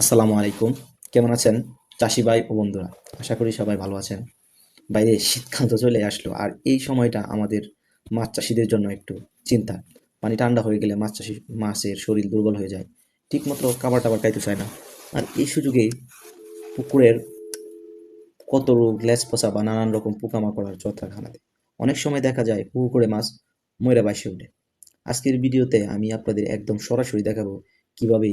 আসসালামু আলাইকুম। কেমন আছেন চাষি ভাই ও বন্ধুরা? আশা করি সবাই ভালো আছেন। বাইরে শীতকাল তো চলে আসলো, আর এই সময়টা আমাদের মাছ চাষিদের জন্য একটু চিন্তা। পানি ঠান্ডা হয়ে গেলে মাছ চাষি, মাছের শরীর দুর্বল হয়ে যায়। ঠিকমতো খাবার টাবার খাইতে চায় না। আর এই সুযোগে পুকুরের কত রোগ, লেজ পচা বা নানান রকম পোকামাকড়ার ছত্রাখানা দেয় অনেক সময় দেখা যায় পুকুরে মাছ ময়রা বাসে ওঠে। আজকের ভিডিওতে আমি আপনাদের একদম সরাসরি দেখাবো কীভাবে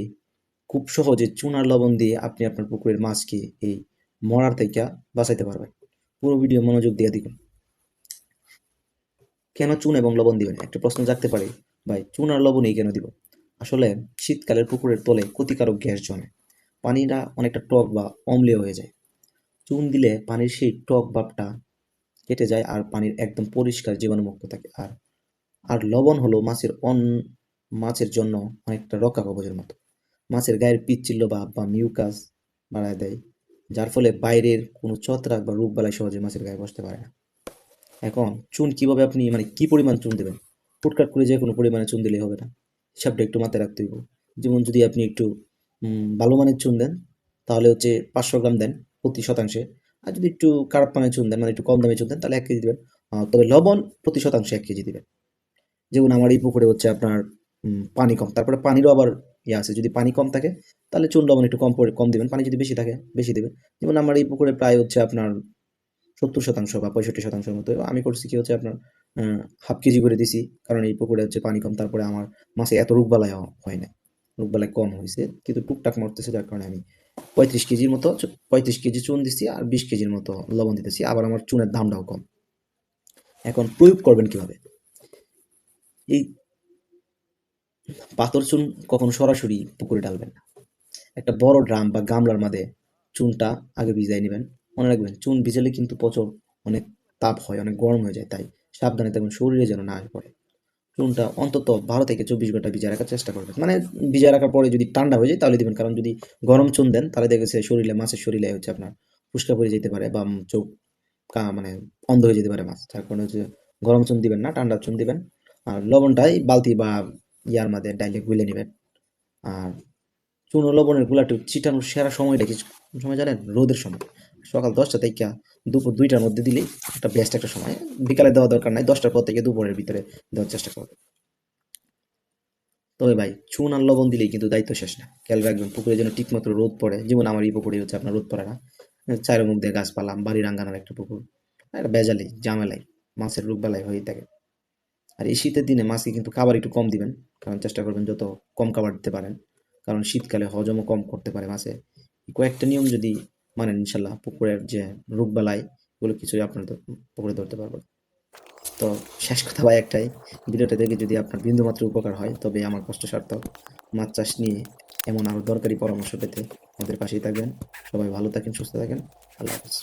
খুব সহজে চুনার লবণ দিয়ে আপনি আপনার পুকুরের মাছকে এই মরার থেকে বাঁচাইতে পারবেন। পুরো ভিডিও মনোযোগ দিয়ে দেখুন। কেন চুন এবং লবণ দিবেন? একটা প্রশ্ন জাগতে পারে, ভাই, চুন আর লবণই কেন দিব? আসলে শীতকালের পুকুরের তলে ক্ষতিকারক গ্যাস জমে। পানিটা অনেকটা টক বা অম্লীয় হয়ে যায়। চুন দিলে পানির সেই টক ভাবটা কেটে যায় আর পানির একদম পরিষ্কার জীবাণুমুক্ত থাকে। আর আর লবণ হলো মাছের অন, মাছের জন্য অনেকটা রক্ষা কবচের মতো। মাছের গায়ের পিচ্ছিল্য ভাব বা মিউকাস বাড়ায় দেয়, যার ফলে বাইরের কোনো ছত্রাক বা রোগবালাই সহজে মাছের গায়ে বসতে পারে না। এখন চুন কীভাবে আপনি মানে কি পরিমাণ চুন দেবেন? ফুটকাট করে যে কোনো পরিমাণে চুন দিলেই হবে না। হিসাবটা একটু মাথায় রাখতে হইব। যেমন যদি আপনি একটু ভালো মানের চুন দেন, তাহলে হচ্ছে পাঁচশো গ্রাম দেন প্রতি শতাংশে। আর যদি একটু খারাপ মানের চুন দেন মানে একটু কম দামে চুন দেন, তাহলে এক কেজি দেবেন। তবে লবণ প্রতি শতাংশে এক কেজি দেবেন। যেমন আমার এই পুকুরে হচ্ছে আপনার পানি কম, তারপরে পানিরও আবার ইয়ে আছে, যদি পানি কম থাকে, তাহলে চুন লবণ একটু কম কম দেবেন, পানি যদি বেশি থাকে, বেশি দেবেন। যেমন আমার এই পুকুরে প্রায় হচ্ছে আপনার সত্তর শতাংশ বা পঁয়ষট্টি শতাংশের মতো। আমি করছি কি হচ্ছে আপনার হাফ কেজি করে দিছি, কারণ এই পুকুরে হচ্ছে পানি কম, তারপরে আমার মাছে এত রোগবালাই হয় না রোগবালাই কম হয়েছে কিন্তু টুকটাক মরতেছে, যার কারণে আমি পঁয়ত্রিশ কেজির মতো পঁয়ত্রিশ কেজি চুন দিচ্ছি আর বিশ কেজির মতো লবণ দিতেছি, আবার আমার চুনের দামটাও কম। এখন প্রয়োগ করবেন কীভাবে? এই পাথর চুন কখনো সরাসরি পুকুরে ডালবেন না। একটা বড় ড্রাম বা গামলার মধ্যে চুনটা আগে ভিজাই নেবেন। মনে রাখবেন, চুন ভিজালে কিন্তু প্রচুর অনেক তাপ হয়, অনেক গরম হয়ে যায়, তাই সাবধানে থাকবেন শরীরে যেন না পড়ে। চুনটা অন্তত বারো থেকে চব্বিশ ঘণ্টা ভিজায় রাখার চেষ্টা করবেন। মানে ভিজায় রাখার পরে যদি ঠান্ডা হয়ে যায় তাহলে দিবেন, কারণ যদি গরম চুন দেন তাহলে দেখেছে শরীরে, মাছের শরীরে হচ্ছে আপনার ফুসকা পড়ে যেতে পারে বা চোখ কা মানে অন্ধ হয়ে যেতে পারে মাছ। তার কারণে হচ্ছে গরম চুন দিবেন না, ঠান্ডা চুন দিবেন। আর লবণটাই বালতি বা ইয়ার মধ্যে ডাইরেক্ট গুলে নেবেন। আর চুন লবণের গুলাটি ছিটানোর সেরা সময়টা কি সময় জানেন? রোদের সময়। সকাল দশটা থেকে দুপুর দুইটার মধ্যে দিলেই একটা বেস্ট একটা সময়। বিকালে দেওয়া দরকার নাই, দশটার পর থেকে দুপুরের ভিতরে দেওয়ার চেষ্টা করবে তবে ভাই চুন আর লবণ দিলেই কিন্তু দায়িত্ব শেষ না। খেয়াল রাখবেন, পুকুরে যেন ঠিকমতো রোদ পড়ে। যেমন আমার এই পুকুরে হচ্ছে আপনার রোদ পড়ে না। চারের মুখ দিয়ে গাছপালা বাড়ির আঙ্গানার একটা পুকুর। একটা বেজালি জামেলাই মাছের রোগ বেলায় হয়ে থাকে। আর এই শীতের দিনে মাছকে কিন্তু খাবার একটু কম দিবেন। কারণ চেষ্টা করবেন যত কম খাবার দিতে পারেন। কারণ শীতকালে হজমও কম করতে পারে মাছে। কয়েকটা নিয়ম যদি মানেন, ইনশাল্লাহ পুকুরের যে রোগ রোগবালাই এগুলো কিছুই আপনার পুকুরে ধরতে পারবে তো শেষ কথা ভাই একটাই, ভিডিওটা দেখে যদি আপনার বিন্দুমাত্র উপকার হয়, তবে আমার কষ্ট সার্থক মাছ চাষ নিয়ে এমন আরও দরকারি পরামর্শ পেতে আমাদের পাশেই থাকবেন। সবাই ভালো থাকেন, সুস্থ থাকেন। আল্লাহ হাফিজ।